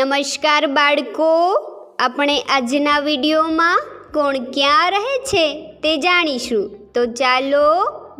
નમસ્કાર બાળકો. આપણે આજના વિડીયોમાં કોણ ક્યાં રહે છે તે જાણીશું. તો ચાલો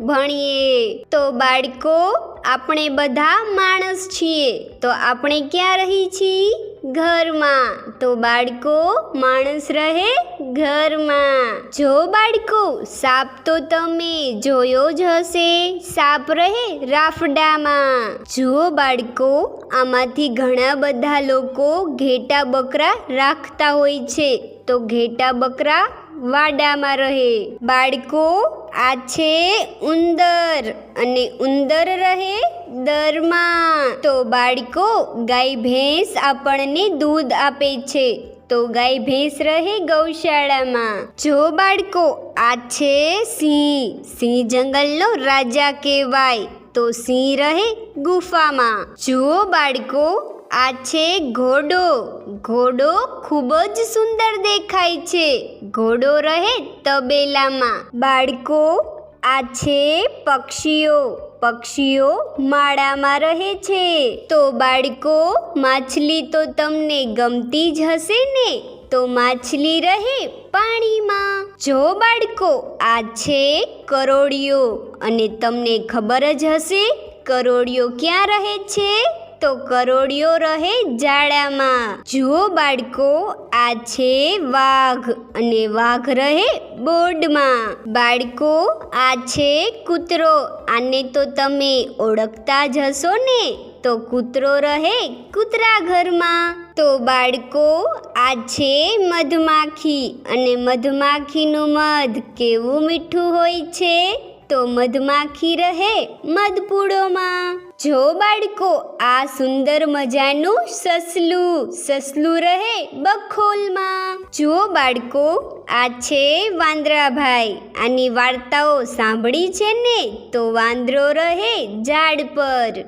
ભણીએ. તો બાળકો, આપણે બધા માણસ છીએ. તો આપણે ક્યાં રહી છીએ? ઘરમાં. તો બાળકો, માણસ રહે ઘરમાં. જો બાળકો, સાપ તો તમે જોયો જ હશે. સાપ રહે રાફડામાં. જો બાળકો, આમાંથી ઘણા બધા લોકો ઘેટા બકરા રાખતા હોય છે. તો ઘેટા બકરા વાડામાં રહે. બાળકો, આ છે ઉંદર અને ઉંદર રહે દરમાં. તો બાળકો, ગાય, ભેંસ આપણને દૂધ આપે છે. તો ગાય, ભેંસ રહે ગૌશાળામાં. જો બાળકો, આ છે સિંહ. સિંહ જંગલનો રાજા કહેવાય. તો સિંહ રહે ગુફામાં. જુઓ બાળકો આ છે ઘોડો. ઘોડો ખૂબ જ સુંદર દેખાય છે. ઘોડો રહે તબેલામાં. બાળકો, આ છે પક્ષીઓ. પક્ષીઓ માળામાં રહે છે. તો બાળકો, માછલી તો તમને ગમતી જ હશે ને? તો માછલી રહે પાણીમાં. જો બાળકો, આ છે કરોડિયો અને તમને ખબર જ હશે કરોડિયો ક્યાં રહે છે? તો કરોડિયો રહે જાડામાં. જુઓ બાળકો, આ છે વાઘ અને વાઘ રહે બોર્ડમાં. બાળકો, આ છે કૂતરો, આને તો તમે ઓળખતા જ હશો ને? તો કૂતરો રહે કૂતરા ઘરમાં. તો બાળકો, આ છે મધમાખી અને મધમાખીનું મધ કેવું મીઠું હોય છે? તો મધમાખી રહે મધપૂડોમાં. જો બાળકો આ સુંદર મજાનું સસલું સસલું રહે બખોલમાં. જો બાળકો આ છે વાંદરાભાઈ, આની વાર્તાઓ સાંભળી છે ને, તો વાંદરો રહે ઝાડ પર.